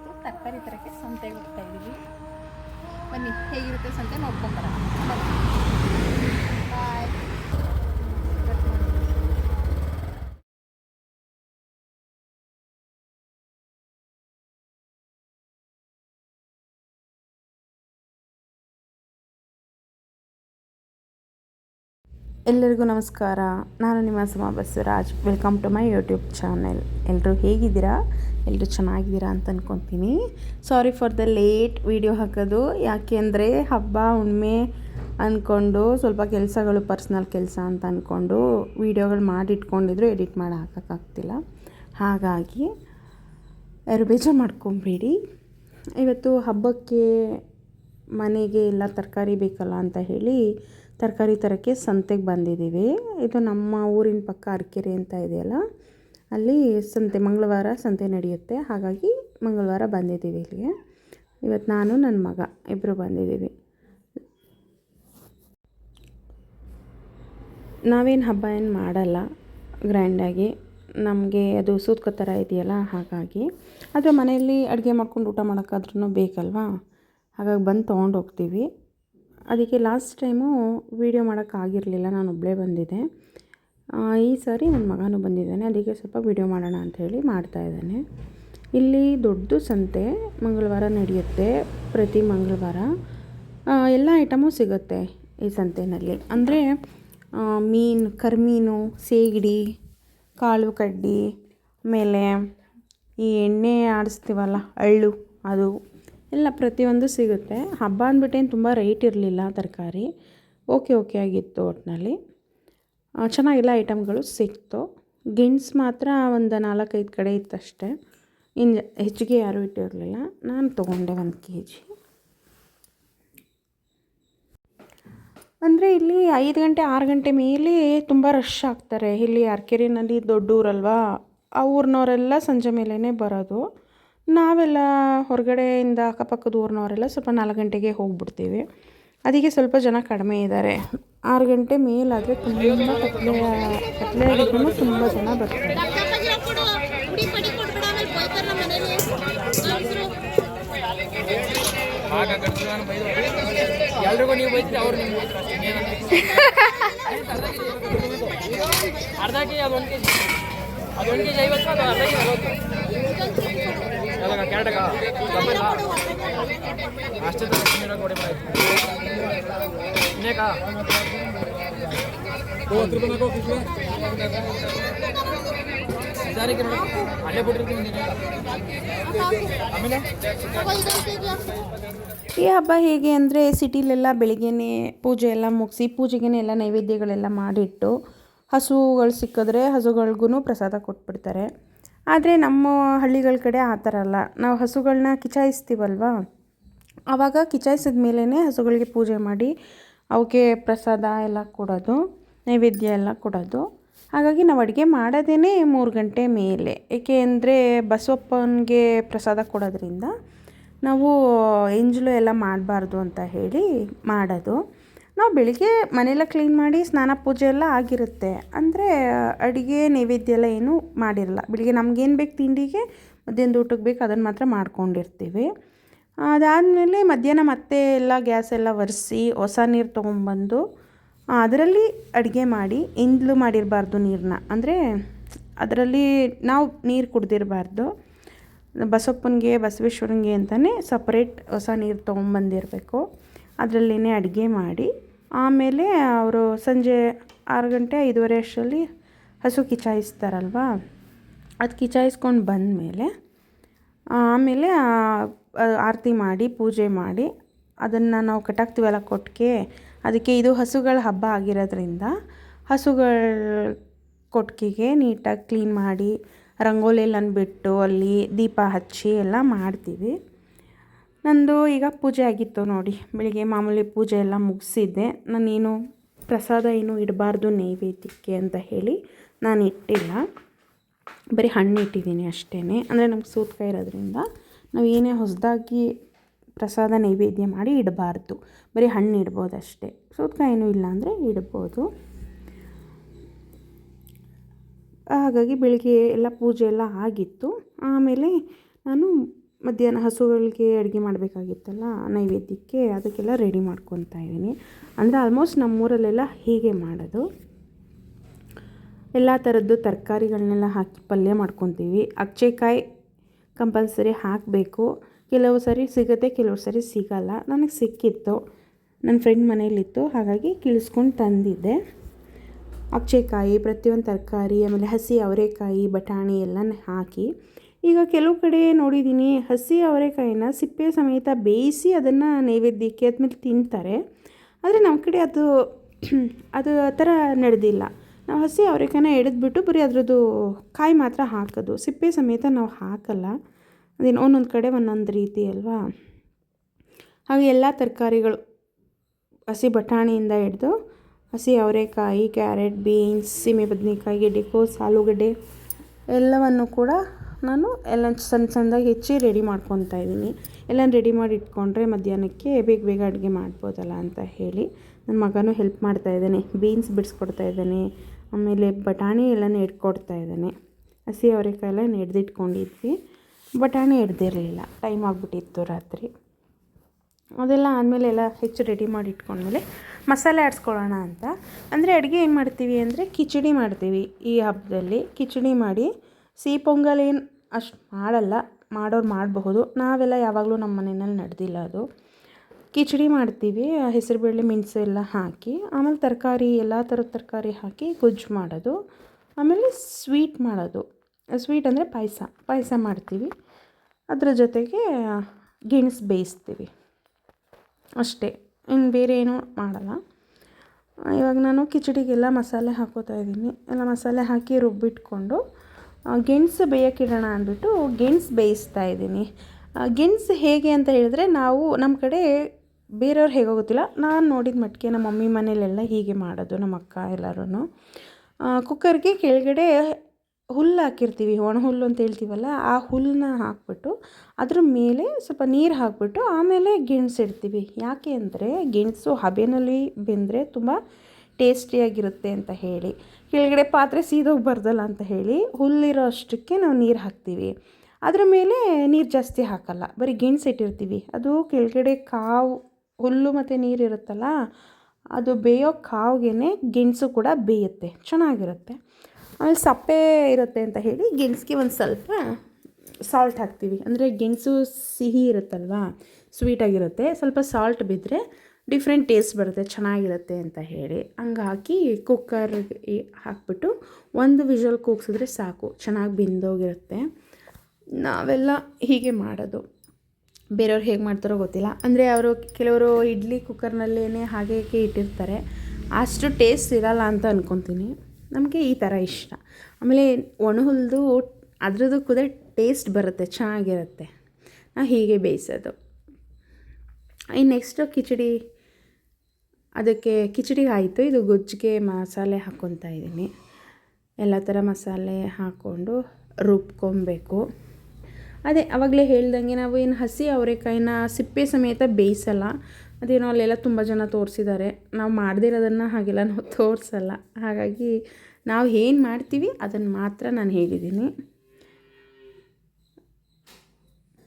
ಇವತ್ತು ತರಕಾರಿ ತರಕ್ಕೆ ಸಂತೆಗೆ ಹೋಗ್ತಾ ಇದ್ದೀವಿ. ಬನ್ನಿ ಹೇಗಿರುತ್ತೆ ಸಂತೆ ನೋಡ್ಕೊಂಬರೋಣ ಬಾಯ್ ಎಲ್ಲರಿಗೂ ನಮಸ್ಕಾರ. ನಾನು ನಿಮ್ಮ Suma Basavaraj. Welcome to my YouTube channel ಎಲ್ಲರೂ ಹೇಗಿದ್ದೀರಾ? ಎಲ್ಲರೂ ಚೆನ್ನಾಗಿದ್ದೀರಾ ಅಂತ ಅಂದ್ಕೊತೀನಿ sorry for the late video ಹಾಕೋದು. ಯಾಕೆ ಅಂದರೆ ಹಬ್ಬ ಹುಣ್ಣಿಮೆ ಅಂದ್ಕೊಂಡು ಸ್ವಲ್ಪ ಕೆಲಸಗಳು ಪರ್ಸ್ನಲ್ ಕೆಲಸ ಅಂತ ಅಂದ್ಕೊಂಡು ವೀಡಿಯೋಗಳು ಮಾಡಿಟ್ಕೊಂಡಿದ್ರು ಎಡಿಟ್ ಮಾಡಿ ಹಾಕೋಕ್ಕಾಗ್ತಿಲ್ಲ ಹಾಗಾಗಿ ಯಾರು ಬೇಜಾರು ಮಾಡ್ಕೊಬೇಡಿ. ಇವತ್ತು ಹಬ್ಬಕ್ಕೆ ಮನೆಗೆ ಎಲ್ಲ ತರಕಾರಿ ಬೇಕಲ್ಲ ಅಂತ ಹೇಳಿ ತರಕಾರಿ ತರೋಕ್ಕೆ ಸಂತೆಗೆ ಬಂದಿದ್ದೀವಿ. ಇದು ನಮ್ಮ ಊರಿನ ಪಕ್ಕ ಅರ್ಕೆರೆ ಅಂತ ಇದೆಯಲ್ಲ, ಅಲ್ಲಿ ಸಂತೆ, ಮಂಗಳವಾರ ಸಂತೆ ನಡೆಯುತ್ತೆ. ಹಾಗಾಗಿ ಮಂಗಳವಾರ ಬಂದಿದ್ದೀವಿ ಇಲ್ಲಿಗೆ. ಇವತ್ತು ನಾನು, ನನ್ನ ಮಗ ಇಬ್ಬರು ಬಂದಿದ್ದೀವಿ. ನಾವೇನು ಹಬ್ಬ ಏನು ಮಾಡಲ್ಲ, ಗ್ರ್ಯಾಂಡಾಗಿ. ನಮಗೆ ಅದು ಸೂತ್ಕೋ ಥರ ಇದೆಯಲ್ಲ, ಹಾಗಾಗಿ. ಆದರೆ ಮನೆಯಲ್ಲಿ ಅಡುಗೆ ಮಾಡ್ಕೊಂಡು ಊಟ ಮಾಡೋಕ್ಕಾದ್ರೂ ಬೇಕಲ್ವಾ? ಹಾಗಾಗಿ ಬಂದು ತೊಗೊಂಡು ಹೋಗ್ತೀವಿ. ಅದಕ್ಕೆ ಲಾಸ್ಟ್ ಟೈಮು ವೀಡಿಯೋ ಮಾಡೋಕ್ಕಾಗಿರಲಿಲ್ಲ ನಾನು ಒಬ್ಬಳೇ ಬಂದಿದ್ದೆ. ಈ ಸಾರಿ ನನ್ನ ಮಗನೂ ಬಂದಿದ್ದಾನೆ, ಅದಕ್ಕೆ ಸ್ವಲ್ಪ ವೀಡಿಯೋ ಮಾಡೋಣ ಅಂಥೇಳಿ ಮಾಡ್ತಾಯಿದ್ದಾನೆ ಇಲ್ಲಿ ದೊಡ್ಡ ಸಂತೆ ಮಂಗಳವಾರ ನಡೆಯುತ್ತೆ, ಪ್ರತಿ ಮಂಗಳವಾರ. ಎಲ್ಲ ಐಟಮು ಸಿಗುತ್ತೆ ಈ ಸಂತೆಯಲ್ಲಿ ಅಂದರೆ ಮೀನು, ಕರ್ಮೀನು, ಸೇಗಿಡಿ, ಕಾಳು ಕಡ್ಡಿ, ಆಮೇಲೆ ಈ ಎಣ್ಣೆ ಆಡಿಸ್ತೀವಲ್ಲ, ಅಳ್ಳು, ಅದು ಎಲ್ಲ ಪ್ರತಿಯೊಂದು ಸಿಗುತ್ತೆ. ಹಬ್ಬ ಅಂದ್ಬಿಟ್ಟೇನು ತುಂಬ ರೇಟ್ ಇರಲಿಲ್ಲ ತರಕಾರಿ. ಓಕೆ ಓಕೆ ಆಗಿತ್ತು ಒಟ್ಟಿನಲ್ಲಿ ಚೆನ್ನಾಗಿಲ್ಲ ಐಟಮ್ಗಳು ಸಿಕ್ತು. ಗಿಣ್ಸ್ ಮಾತ್ರ ಒಂದು ನಾಲ್ಕೈದು ಕಡೆ ಇತ್ತಷ್ಟೇ. ಇನ್ನು ಹೆಚ್ಚಿಗೆ ಯಾರೂ ಇಟ್ಟಿರಲಿಲ್ಲ. ನಾನು ತೊಗೊಂಡೆ ಒಂದು ಕೆ ಜಿ ಅಂದರೆ ಇಲ್ಲಿ ಐದು ಗಂಟೆ, ಆರು ಗಂಟೆ ಮೇಲೆ ತುಂಬ ರಶ್ ಆಗ್ತಾರೆ. ಇಲ್ಲಿ ಅರ್ಕೆರೆನಲ್ಲಿ ದೊಡ್ಡ ಊರಲ್ವಾ ಆ ಊರಿನವರೆಲ್ಲ ಸಂಜೆ ಮೇಲೇ ಬರೋದು. ನಾವೆಲ್ಲ ಹೊರಗಡೆಯಿಂದ ಅಕ್ಕಪಕ್ಕದ ಊರಿನವರೆಲ್ಲ ಸ್ವಲ್ಪ ನಾಲ್ಕು ಗಂಟೆಗೆ ಹೋಗ್ಬಿಡ್ತೀವಿ. ಅದಕ್ಕೆ ಸ್ವಲ್ಪ ಜನ ಕಡಿಮೆ ಇದ್ದಾರೆ ಆರು ಗಂಟೆ ಮೇಲಾದರೆ ತುಂಬ ಕತ್ಲೆ ಕತ್ಲೆ ಆಗಿದ್ರು ತುಂಬ ಜನ ಬರ್ತಾರೆ. ಅರ್ಧ ಕೆ ಜಿ ಅದು ಒಂದು ಕೆ ಜಿ ಐವತ್ತು ಅದು ಅರ್ಧ ಕೆ ಜಿ ಈ ಹಬ್ಬ ಹೇಗೆ ಅಂದರೆ ಸಿಟಿಲೆಲ್ಲ ಬೆಳಿಗ್ಗೆನೇ ಪೂಜೆ ಎಲ್ಲ ಮುಗಿಸಿ ಪೂಜೆಗೆ ಎಲ್ಲ ನೈವೇದ್ಯಗಳೆಲ್ಲ ಮಾಡಿಟ್ಟು ಹಸುಗಳು ಸಿಕ್ಕಿದ್ರೆ ಹಸುಗಳಿಗೂ ಪ್ರಸಾದ ಕೊಟ್ಬಿಡ್ತಾರೆ. ಆದರೆ ನಮ್ಮ ಹಳ್ಳಿಗಳ ಕಡೆ ಆ ಥರ ಅಲ್ಲ. ನಾವು ಹಸುಗಳನ್ನ ಕಿಚಾಯಿಸ್ತೀವಲ್ವ? ಆವಾಗ ಕಿಚಾಯಿಸಿದ ಮೇಲೇ ಹಸುಗಳಿಗೆ ಪೂಜೆ ಮಾಡಿ ಅವಕ್ಕೆ ಪ್ರಸಾದ ಎಲ್ಲ ಕೊಡೋದು, ನೈವೇದ್ಯ ಎಲ್ಲ ಕೊಡೋದು. ಹಾಗಾಗಿ ನಾವು ಅಡುಗೆ ಮಾಡೋದೇ ಮೂರು ಗಂಟೆ ಮೇಲೆ. ಏಕೆ ಅಂದರೆ ಬಸವಪ್ಪನಿಗೆ ಪ್ರಸಾದ ಕೊಡೋದ್ರಿಂದ ನಾವು ಎಂಜಲು ಎಲ್ಲ ಮಾಡಬಾರ್ದು ಅಂತ ಹೇಳಿ ಮಾಡೋದು. ನಾವು ಬೆಳಿಗ್ಗೆ ಮನೆಯೆಲ್ಲ ಕ್ಲೀನ್ ಮಾಡಿ ಸ್ನಾನ ಪೂಜೆ ಎಲ್ಲ ಆಗಿರುತ್ತೆ. ಅಂದರೆ, ಅಡುಗೆ ನೈವೇದ್ಯ ಎಲ್ಲ ಏನೂ ಮಾಡಿರಲ್ಲ. ಬೆಳಿಗ್ಗೆ ನಮಗೇನು ಬೇಕು ತಿಂಡಿಗೆ, ಮಧ್ಯಾಹ್ನದ ಊಟಕ್ಕೆ ಬೇಕು, ಅದನ್ನು ಮಾತ್ರ ಮಾಡ್ಕೊಂಡಿರ್ತೀವಿ. ಅದಾದಮೇಲೆ ಮಧ್ಯಾಹ್ನ ಮತ್ತೆ ಎಲ್ಲ ಗ್ಯಾಸ್ ಎಲ್ಲ ಒರೆಸಿ, ಹೊಸ ನೀರು ತೊಗೊಂಬಂದು ಅದರಲ್ಲಿ ಅಡುಗೆ ಮಾಡಿ ಇಂದ್ಲು ಮಾಡಿರಬಾರ್ದು ನೀರನ್ನ ಅಂದರೆ, ಅದರಲ್ಲಿ ನಾವು ನೀರು ಕುಡ್ದಿರಬಾರ್ದು. ಬಸಪ್ಪನಿಗೆ, ಬಸವೇಶ್ವರನಿಗೆ ಅಂತಲೇ ಸಪ್ರೇಟ್ ಹೊಸ ನೀರು ತೊಗೊಂಬಂದಿರಬೇಕು ಅದರಲ್ಲೇ ಅಡುಗೆ ಮಾಡಿ ಆಮೇಲೆ ಅವರು ಸಂಜೆ ಆರು ಗಂಟೆ ಐದುವರೆ ಅಷ್ಟರಲ್ಲಿ ಹಸು ಕಿಚಾಯಿಸ್ತಾರಲ್ವಾ ಅದು ಕಿಚಾಯಿಸ್ಕೊಂಡು ಬಂದಮೇಲೆ ಆಮೇಲೆ ಆ, ಆರತಿ ಮಾಡಿ ಪೂಜೆ ಮಾಡಿ ಅದನ್ನು ನಾವು ಕಟಾಕ್ತೀವಲ್ಲ ಕೊಟ್ಟಿಗೆ ಅದಕ್ಕೆ ಇದು ಹಸುಗಳ ಹಬ್ಬ ಆಗಿರೋದ್ರಿಂದ ಹಸುಗಳ ಕೊಟ್ಟಿಗೆಗೆ ನೀಟಾಗಿ ಕ್ಲೀನ್ ಮಾಡಿ ರಂಗೋಲಿ ಎಲ್ಲ ಬಿಟ್ಟು ಅಲ್ಲಿ ದೀಪ ಹಚ್ಚಿ ಎಲ್ಲ ಮಾಡ್ತೀವಿ. ನಂದು ಈಗ ಪೂಜೆ ಆಗಿತ್ತು ನೋಡಿ. ಬೆಳಿಗ್ಗೆ ಮಾಮೂಲಿ ಪೂಜೆ ಎಲ್ಲ ಮುಗಿಸಿದ್ದೆ. ನಾನೇನು ಪ್ರಸಾದ ಏನು ಇಡಬಾರ್ದು ನೈವೇದ್ಯಕ್ಕೆ ಅಂತ ಹೇಳಿ ನಾನು ಇಟ್ಟಿಲ್ಲ. ಬರೀ ಹಣ್ಣು ಇಟ್ಟಿದ್ದೀನಿ ಅಷ್ಟೇ ಅಂದರೆ ನಮ್ಗೆ ಸೂತ್ಕ ಇರೋದ್ರಿಂದ ನಾವು ಏನೇ ಹೊಸದಾಗಿ ಪ್ರಸಾದ ನೈವೇದ್ಯ ಮಾಡಿ ಇಡಬಾರ್ದು. ಬರೀ ಹಣ್ಣು ಇಡ್ಬೋದು ಅಷ್ಟೇ. ಸೂತ್ಕ ಏನು ಇಲ್ಲ ಅಂದರೆ ಇಡ್ಬೋದು. ಹಾಗಾಗಿ ಬೆಳಿಗ್ಗೆ ಎಲ್ಲ ಪೂಜೆ ಎಲ್ಲ ಆಗಿತ್ತು. ಆಮೇಲೆ ನಾನು ಮಧ್ಯಾಹ್ನ ಹಸುಗಳಿಗೆ ಅಡುಗೆ ಮಾಡಬೇಕಾಗಿತ್ತಲ್ಲ, ನೈವೇದ್ಯಕ್ಕೆ ಅದಕ್ಕೆಲ್ಲ ರೆಡಿ ಮಾಡ್ಕೊತಾ ಇದ್ದೀನಿ. ಅಂದರೆ ಆಲ್ಮೋಸ್ಟ್ ನಮ್ಮೂರಲ್ಲೆಲ್ಲ ಹೀಗೆ ಮಾಡೋದು. ಎಲ್ಲ ಥರದ್ದು ತರಕಾರಿಗಳನ್ನೆಲ್ಲ ಹಾಕಿ ಪಲ್ಯ ಮಾಡ್ಕೊತೀವಿ. ಅಚ್ಚೆಕಾಯಿ ಕಂಪಲ್ಸರಿ ಹಾಕಬೇಕು. ಕೆಲವು ಸರಿ ಸಿಗುತ್ತೆ, ಕೆಲವು ಸರಿ ಸಿಗಲ್ಲ. ನನಗೆ ಸಿಕ್ಕಿತ್ತು. ನನ್ನ ಫ್ರೆಂಡ್ ಮನೇಲಿತ್ತು. ಹಾಗಾಗಿ ಕಿಳಿಸ್ಕೊಂಡು ತಂದಿದ್ದೆ. ಅಕ್ಷೆಕಾಯಿ ಪ್ರತಿಯೊಂದು ತರಕಾರಿ, ಆಮೇಲೆ ಹಸಿ ಅವರೆಕಾಯಿ, ಬಟಾಣಿ ಎಲ್ಲ ಹಾಕಿ ಈಗ ಕೆಲವು ಕಡೆ ನೋಡಿದ್ದೀನಿ, ಹಸಿ ಅವರೆಕಾಯಿನ ಸಿಪ್ಪೆ ಸಮೇತ ಬೇಯಿಸಿ ಅದನ್ನು ನೈವೇದ್ಯಕ್ಕೆ ಆದ್ಮೇಲೆ ತಿಂತಾರೆ. ಆದರೆ ನಮ್ಮ ಕಡೆ ಅದು ಅದು ಆ ಥರ ನಡೆದಿಲ್ಲ. ನಾವು ಹಸಿ ಅವರೆಕಾಯಿನ ಎಡೆದ್ಬಿಟ್ಟು ಬರೀ ಅದರದ್ದು ಕಾಯಿ ಮಾತ್ರ ಹಾಕೋದು. ಸಿಪ್ಪೆ ಸಮೇತ ನಾವು ಹಾಕಲ್ಲ. ಅದೇನು ಒಂದೊಂದು ಕಡೆ ಒಂದೊಂದು ರೀತಿ ಅಲ್ವಾ? ಹಾಗೆ ಎಲ್ಲ ತರಕಾರಿಗಳು ಹಸಿ ಬಟಾಣಿಯಿಂದ ಹಿಡ್ದು ಹಸಿ ಅವರೆಕಾಯಿ, ಕ್ಯಾರೆಟ್, ಬೀನ್ಸ್, ಸೀಮೆ ಬದನೆಕಾಯಿ ಗೆಡ್ಡೆಕೋಸು ಆಲೂಗಡ್ಡೆ ಎಲ್ಲವನ್ನು ಕೂಡ ನಾನು ಎಲ್ಲ ಸಣ್ಣ ಸಣ್ಣದಾಗಿ ಹೆಚ್ಚಿ ರೆಡಿ ಮಾಡ್ಕೊತಾ ಇದ್ದೀನಿ. ಎಲ್ಲ ರೆಡಿ ಮಾಡಿ ಇಟ್ಕೊಂಡ್ರೆ ಮಧ್ಯಾಹ್ನಕ್ಕೆ ಬೇಗ ಬೇಗ ಅಡುಗೆ ಮಾಡ್ಬೋದಲ್ಲ ಅಂತ ಹೇಳಿ ನನ್ನ ಮಗನೂ ಹೆಲ್ಪ್ ಮಾಡ್ತಾ ಇದ್ದಾನೆ. ಬೀನ್ಸ್ ಬಿಡಿಸ್ಕೊಡ್ತಾ ಇದ್ದಾನೆ. ಆಮೇಲೆ ಬಟಾಣಿ ಎಲ್ಲನೂ ಇಟ್ಕೊಡ್ತಾ ಇದ್ದಾನೆ. ಹಸಿ ಅವರೆಕಾಯಿ ಎಲ್ಲ ಹಿಡ್ದಿಟ್ಕೊಂಡಿದ್ವಿ ಬಟಾಣಿ ಹಿಡ್ದಿರಲಿಲ್ಲ ಟೈಮ್ ಆಗಿಬಿಟ್ಟಿತ್ತು ರಾತ್ರಿ. ಅದೆಲ್ಲ ಆದಮೇಲೆ ಎಲ್ಲ ಹೆಚ್ಚು ರೆಡಿ ಮಾಡಿ ಇಟ್ಕೊಂಡ್ಮೇಲೆ ಮಸಾಲೆ ಆಡಿಸ್ಕೊಳ್ಳೋಣ ಅಂತ. ಅಂದರೆ ಅಡುಗೆ ಏನು ಮಾಡ್ತೀವಿ ಅಂದರೆ ಕಿಚಡಿ ಮಾಡ್ತೀವಿ ಈ ಹಬ್ಬದಲ್ಲಿ ಕಿಚಡಿ ಮಾಡಿ ಸಿಹಿ ಪೊಂಗಲ್ ಏನು ಅಷ್ಟು ಮಾಡಲ್ಲ, ಮಾಡೋರು ಮಾಡಬಹುದು. ನಾವೆಲ್ಲ ಯಾವಾಗಲೂ ನಮ್ಮ ಮನೆಯಲ್ಲಿ ನಡೆದಿಲ್ಲ ಅದು. ಕಿಚಡಿ ಮಾಡ್ತೀವಿ ಹೆಸರುಬೇಳೆ ಮೆಣಸು ಎಲ್ಲ ಹಾಕಿ, ಆಮೇಲೆ ತರಕಾರಿ, ಎಲ್ಲ ಥರದ ತರಕಾರಿ ಹಾಕಿ ಗೊಜ್ಜು ಮಾಡೋದು, ಆಮೇಲೆ ಸ್ವೀಟ್ ಮಾಡೋದು. ಸ್ವೀಟ್ ಅಂದರೆ ಪಾಯಸ ಪಾಯಸ ಮಾಡ್ತೀವಿ. ಅದರ ಜೊತೆಗೆ ಗೆಣಸು ಬೇಯಿಸ್ತೀವಿ. ಅಷ್ಟೇ ಇನ್ನು ಬೇರೆ ಏನೂ ಮಾಡಲ್ಲ. ಇವಾಗ ನಾನು ಕಿಚಡಿಗೆಲ್ಲ ಮಸಾಲೆ ಹಾಕೋತಾ ಇದ್ದೀನಿ. ಎಲ್ಲ ಮಸಾಲೆ ಹಾಕಿ ರುಬ್ಬಿಟ್ಕೊಂಡು ಗೆಣಸು ಬೇಯೋಕ್ಕಿಡೋಣ ಅಂದ್ಬಿಟ್ಟು ಗೆಣಸು ಬೇಯಿಸ್ತಾ ಇದ್ದೀನಿ. ಗೆಣಸು ಹೇಗೆ ಅಂತ ಹೇಳಿದ್ರೆ ನಾವು ನಮ್ಮ ಕಡೆ ಬೇರೆಯವ್ರು ಹೇಗೋ ಗೊತ್ತಿಲ್ಲ. ನಾನು ನೋಡಿದ ಮಟ್ಟಿಗೆ ನಮ್ಮ ಮಮ್ಮಿ ಮನೇಲೆಲ್ಲ ಹೀಗೆ ಮಾಡೋದು, ನಮ್ಮ ಅಕ್ಕ ಎಲ್ಲರೂ ಕುಕ್ಕರ್ಗೆ ಕೆಳಗಡೆ ಹುಲ್ಲು ಹಾಕಿರ್ತೀವಿ ಒಣ ಹುಲ್ಲು ಅಂತ ಹೇಳ್ತೀವಲ್ಲ, ಆ ಹುಲ್ಲನ್ನ ಹಾಕ್ಬಿಟ್ಟು ಅದ್ರ ಮೇಲೆ ಸ್ವಲ್ಪ ನೀರು ಹಾಕ್ಬಿಟ್ಟು ಆಮೇಲೆ ಗೆಣಸು ಇಡ್ತೀವಿ. ಯಾಕೆ ಅಂದರೆ ಗೆಣಸು ಹಬೆನಲ್ಲಿ ಬೆಂದರೆ ತುಂಬ ಟೇಸ್ಟಿಯಾಗಿರುತ್ತೆ ಅಂತ ಹೇಳಿ. ಕೆಳಗಡೆ ಪಾತ್ರೆ ಸೀದೋಗ್ಬಾರ್ದಲ್ಲ ಅಂತ ಹೇಳಿ ಹುಲ್ಲಿರೋ ಅಷ್ಟಕ್ಕೆ ನಾವು ನೀರು ಹಾಕ್ತೀವಿ. ಅದ್ರ ಮೇಲೆ ನೀರು ಜಾಸ್ತಿ ಹಾಕಲ್ಲ. ಬರೀ ಗೆಣಸು ಇಟ್ಟಿರ್ತೀವಿ ಅದು ಕೆಳಗಡೆ ಕಾವು, ಹುಲ್ಲು ಮತ್ತು ನೀರು ಇರುತ್ತಲ್ಲ, ಅದು ಬೇಯೋ ಕಾವ್ಗೆ ಗೆಣಸು ಕೂಡ ಬೇಯುತ್ತೆ. ಚೆನ್ನಾಗಿರುತ್ತೆ. ಆಮೇಲೆ ಸಪ್ಪೆ ಇರುತ್ತೆ ಅಂತ ಹೇಳಿ ಗೆಣಸಿಗೆ ಒಂದು ಸ್ವಲ್ಪ ಸಾಲ್ಟ್ ಹಾಕ್ತೀವಿ. ಅಂದರೆ ಗೆಣಸು ಸಿಹಿ ಇರುತ್ತಲ್ವಾ? ಸ್ವೀಟಾಗಿರುತ್ತೆ ಸ್ವಲ್ಪ ಸಾಲ್ಟ್ ಬಿದ್ದರೆ ಡಿಫ್ರೆಂಟ್ ಟೇಸ್ಟ್ ಬರುತ್ತೆ, ಚೆನ್ನಾಗಿರುತ್ತೆ ಅಂತ ಹೇಳಿ. ಹಂಗೆ ಹಾಕಿ ಕುಕ್ಕರ್ಗೆ ಹಾಕ್ಬಿಟ್ಟು ಒಂದು ವಿಷಲ್ ಕೂಗ್ಸಿದ್ರೆ ಸಾಕು, ಚೆನ್ನಾಗಿ ಬೆಂದೋಗಿರುತ್ತೆ. ನಾವೆಲ್ಲ ಹೀಗೆ ಮಾಡೋದು. ಬೇರೆಯವ್ರು ಹೇಗೆ ಮಾಡ್ತಾರೋ ಗೊತ್ತಿಲ್ಲ. ಅಂದರೆ ಅವರು ಕೆಲವರು ಇಡ್ಲಿ ಕುಕ್ಕರ್ನಲ್ಲೇ ಹಾಗೆ ಇಟ್ಟಿರ್ತಾರೆ. ಅಷ್ಟು ಟೇಸ್ಟ್ ಇರಲ್ಲ ಅಂತ ಅಂದ್ಕೊತೀನಿ ನಮಗೆ ಈ ಥರ ಇಷ್ಟ. ಆಮೇಲೆ ಒಣ ಹುಲ್ದು ಅದ್ರದ್ದು ಟೇಸ್ಟ್ ಬರುತ್ತೆ, ಚೆನ್ನಾಗಿರುತ್ತೆ. ನಾವು ಹೀಗೆ ಬೇಯಿಸೋದು. ಇನ್ನು ನೆಕ್ಸ್ಟು ಕಿಚಡಿ ಅದಕ್ಕೆ ಕಿಚಡಿ ಆಯಿತು. ಇದು ಗೊಜ್ಜಿಗೆ ಮಸಾಲೆ ಹಾಕ್ಕೊತಾ ಇದ್ದೀನಿ. ಎಲ್ಲ ಥರ ಮಸಾಲೆ ಹಾಕ್ಕೊಂಡು ರುಬ್ಕೊಬೇಕು. ಅದೇ ಆವಾಗಲೇ ಹೇಳ್ದಂಗೆ ನಾವು ಏನು ಹಸಿ ಅವರೆಕಾಯಿನ ಸಿಪ್ಪೆ ಸಮೇತ ಬೇಯಿಸಲ್ಲ. ಅದೇನೋ ಅಲ್ಲೆಲ್ಲ ತುಂಬ ಜನ ತೋರಿಸಿದ್ದಾರೆ. ನಾವು ಮಾಡದಿರೋದನ್ನು ಹಾಗೆಲ್ಲ ನಾವು ತೋರಿಸಲ್ಲ. ಹಾಗಾಗಿ ನಾವು ಏನು ಮಾಡ್ತೀವಿ ಅದನ್ನು ಮಾತ್ರ ನಾನು ಹೇಳಿದ್ದೀನಿ.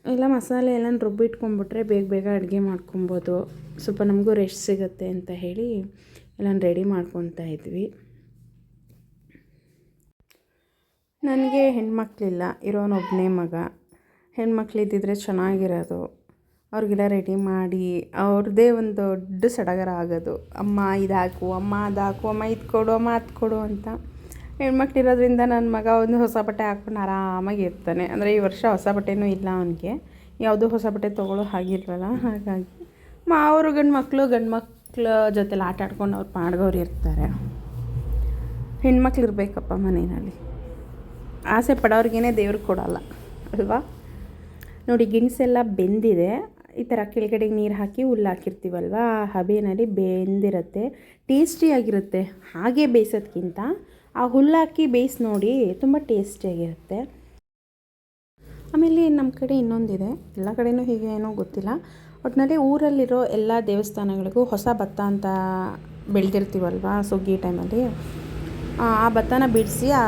ಎಲ್ಲ ಮಸಾಲೆ ಎಲ್ಲ ರುಬ್ಬಿಟ್ಕೊಂಡ್ಬಿಟ್ರೆ ಬೇಗ ಬೇಗ ಅಡುಗೆ ಮಾಡ್ಕೊಬೋದು. ಸ್ವಲ್ಪ ನಮಗೂ ರೆಸ್ಟ್ ಸಿಗುತ್ತೆ ಅಂತ ಹೇಳಿ ಎಲ್ಲ ರೆಡಿ ಮಾಡ್ಕೊತಾ ಇದ್ವಿ. ನನಗೆ ಹೆಣ್ಮಕ್ಳಿಲ್ಲ ಇರೋನೊಬ್ಬನೇ ಮಗ. ಹೆಣ್ಮಕ್ಳಿದ್ದಿದ್ರೆ ಚೆನ್ನಾಗಿರೋದು. ಅವ್ರಿಗೆಲ್ಲ ರೆಡಿ ಮಾಡಿ ಅವ್ರದ್ದೇ ಒಂದು ದೊಡ್ಡ ಸಡಗರ ಆಗೋದು. ಅಮ್ಮ ಇದಾಕು, ಅಮ್ಮ ಅದಾಕು, ಅಮ್ಮ ಇದು ಕೊಡು ಅಮ್ಮ ಅದು ಕೊಡು ಅಂತ. ಹೆಣ್ಮಕ್ಳಿರೋದ್ರಿಂದ ನನ್ನ ಮಗ ಒಂದು ಹೊಸ ಬಟ್ಟೆ ಹಾಕ್ಕೊಂಡು ಆರಾಮಾಗಿ ಇರ್ತಾನೆ ಅಂದರೆ ಈ ವರ್ಷ ಹೊಸ ಬಟ್ಟೆನೂ ಇಲ್ಲ ಅವನಿಗೆ. ಯಾವುದೂ ಹೊಸ ಬಟ್ಟೆ ತೊಗೊಳ್ಳೋ ಹಾಗಿಲ್ವಲ್ಲ? ಹಾಗಾಗಿ ಮಾವರು ಗಂಡು ಮಕ್ಕಳು ಗಂಡು ಮಕ್ಕಳ ಜೊತೆಲಿ ಆಟ ಆಡ್ಕೊಂಡು ಅವ್ರು ಪಾಡ್ಗೋರು ಇರ್ತಾರೆ. ಹೆಣ್ಮಕ್ಳು ಇರಬೇಕಪ್ಪ ಮನೆಯಲ್ಲಿ. ಆಸೆ ಪಡೋರಿಗೇನೆ ದೇವ್ರು ಕೊಡಲ್ಲ, ಅಲ್ವಾ? ನೋಡಿ ಗಿಣ್ಸೆಲ್ಲ ಬೆಂದಿದೆ. ಈ ಥರ ಕೆಳಗಡೆಗೆ ನೀರು ಹಾಕಿ ಹುಲ್ಲು ಹಾಕಿರ್ತೀವಲ್ವ? ಆ ಹಬೆನಲ್ಲಿ ಬೆಂದಿರುತ್ತೆ. ಟೇಸ್ಟಿಯಾಗಿರುತ್ತೆ. ಹಾಗೆ ಬೇಯಿಸೋದ್ಕಿಂತ ಆ ಹುಲ್ಲು ಹಾಕಿ ಬೇಯಿಸಿ ನೋಡಿ ತುಂಬ ಟೇಸ್ಟಿಯಾಗಿರುತ್ತೆ ಆಮೇಲೆ ನಮ್ಮ ಕಡೆ ಇನ್ನೊಂದಿದೆ. ಎಲ್ಲ ಕಡೆಯೂ ಹೀಗೆ ಏನೋ ಗೊತ್ತಿಲ್ಲ. ಒಟ್ಟಿನಲ್ಲಿ ಊರಲ್ಲಿರೋ ಎಲ್ಲ ದೇವಸ್ಥಾನಗಳಿಗೂ ಹೊಸ ಭತ್ತ ಅಂತ ಬೆಳೆದಿರ್ತೀವಲ್ವ? ಸುಗ್ಗಿ ಟೈಮಲ್ಲಿ ಆ ಭತ್ತನ ಬಿಡಿಸಿ ಆ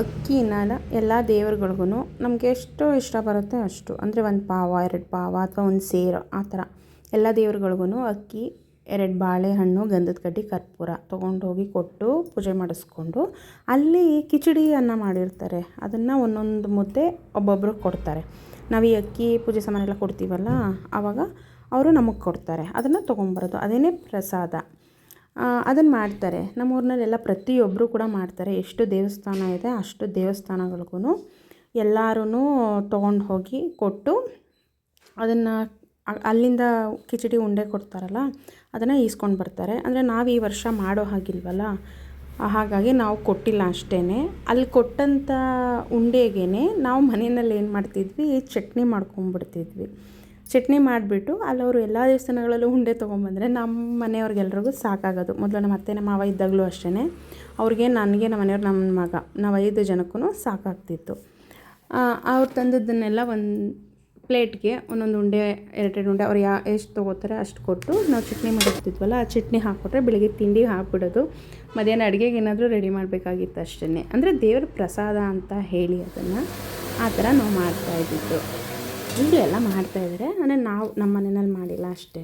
ಅಕ್ಕಿನ ಎಲ್ಲ ದೇವರುಗಳಿಗೂ ನಮಗೆ ಎಷ್ಟು ಇಷ್ಟ ಬರುತ್ತೆ ಅಷ್ಟು. ಅಂದರೆ ಒಂದು ಪಾವ, ಎರಡು ಪಾವ, ಅಥವಾ ಒಂದು ಸೇರು, ಆ ಥರ. ಎಲ್ಲ ದೇವರುಗಳಿಗೂ ಅಕ್ಕಿ ಎರಡು ಬಾಳೆಹಣ್ಣು, ಗಂಧದ ಕಡ್ಡಿ, ಕರ್ಪೂರ ತೊಗೊಂಡೋಗಿ ಕೊಟ್ಟು ಪೂಜೆ ಮಾಡಿಸ್ಕೊಂಡು ಅಲ್ಲಿ ಕಿಚಡಿ ಅನ್ನ ಮಾಡಿರ್ತಾರೆ. ಅದನ್ನು ಒಂದೊಂದು ಮುದ್ದೆ ಒಬ್ಬೊಬ್ರು ಕೊಡ್ತಾರೆ. ನಾವು ಈ ಅಕ್ಕಿ, ಪೂಜೆ ಸಾಮಾನೆಲ್ಲ ಕೊಡ್ತೀವಲ್ಲ ಆವಾಗ ಅವರು ನಮಗೆ ಕೊಡ್ತಾರೆ. ಅದನ್ನು ತೊಗೊಂಬರೋದು. ಅದೇನೇ ಪ್ರಸಾದ. ಅದನ್ನು ಮಾಡ್ತಾರೆ. ನಮ್ಮ ಊರಿನಲ್ಲೆಲ್ಲ ಪ್ರತಿಯೊಬ್ಬರು ಕೂಡ ಮಾಡ್ತಾರೆ. ಎಷ್ಟು ದೇವಸ್ಥಾನ ಇದೆ, ಅಷ್ಟು ದೇವಸ್ಥಾನಗಳಿಗೂ ಎಲ್ಲರೂ ತೊಗೊಂಡು ಹೋಗಿ ಕೊಟ್ಟು ಅದನ್ನು ಅಲ್ಲಿಂದ ಕಿಚಡಿ ಉಂಡೆ ಕೊಡ್ತಾರಲ್ಲ, ಅದನ್ನು ಈಸ್ಕೊಂಡು ಬರ್ತಾರೆ. ಅಂದರೆ ನಾವು ಈ ವರ್ಷ ಮಾಡೋ ಹಾಗಿಲ್ವಲ್ಲ ಹಾಗಾಗಿ ನಾವು ಕೊಟ್ಟಿಲ್ಲ ಅಷ್ಟೇ ಅಲ್ಲಿ ಕೊಟ್ಟಂಥ ಉಂಡೆಗೇ ನಾವು ಮನೆಯಲ್ಲಿ ಏನು ಮಾಡ್ತಿದ್ವಿ, ಚಟ್ನಿ ಮಾಡ್ಕೊಂಬಿಡ್ತಿದ್ವಿ. ಚಟ್ನಿ ಮಾಡಿಬಿಟ್ಟು ಅಲ್ಲವರು ಎಲ್ಲ ದೇವಸ್ಥಾನಗಳಲ್ಲೂ ಉಂಡೆ ತೊಗೊಂಬಂದರೆ ನಮ್ಮ ಮನೆಯವ್ರಿಗೆಲ್ರಿಗೂ ಸಾಕಾಗೋದು. ಮೊದಲು ನಮ್ಮ ಅತ್ತೆ, ನಮ್ಮ ಮಾವ ಇದ್ದಾಗಲೂ ಅಷ್ಟೇ ಅವ್ರಿಗೆ ನನಗೆ, ನಮ್ಮ ಮನೆಯವ್ರು ನಮ್ಮ ಮಗ, ನಾವು ಐದು ಜನಕ್ಕೂ ಸಾಕಾಗ್ತಿತ್ತು. ಅವ್ರು ತಂದದ್ದನ್ನೆಲ್ಲ ಒಂದು ಪ್ಲೇಟ್ಗೆ ಒಂದೊಂದು ಉಂಡೆ ಎರಡೆರಡು ಉಂಡೆ, ಅವ್ರು ಯಾ, ಎಷ್ಟು ತೊಗೋತಾರೆ ಅಷ್ಟು ಕೊಟ್ಟು ನಾವು ಚಟ್ನಿ ಮಾಡಿರ್ತಿದ್ವಲ್ಲ, ಆ ಚಟ್ನಿ ಹಾಕ್ಕೊಟ್ರೆ ಬೆಳಗ್ಗೆ ತಿಂಡಿ ಹಾಕ್ಬಿಡೋದು. ಮಧ್ಯಾಹ್ನ ಅಡುಗೆಗೆ ಏನಾದರೂ ರೆಡಿ ಮಾಡಬೇಕಾಗಿತ್ತು ಅಷ್ಟೇ ಅಂದರೆ ದೇವ್ರ ಪ್ರಸಾದ ಅಂತ ಹೇಳಿ ಅದನ್ನು ಆ ಥರ ನಾವು ಮಾಡ್ತಾಯಿದ್ದಿದ್ದು ಈಗಲೂ ಎಲ್ಲ ಮಾಡ್ತಾಯಿದ್ದಾರೆ ಅಂದರೆ ನಾವು ನಮ್ಮ ಮನೆಯಲ್ಲಿ ಮಾಡಿಲ್ಲ ಅಷ್ಟೇ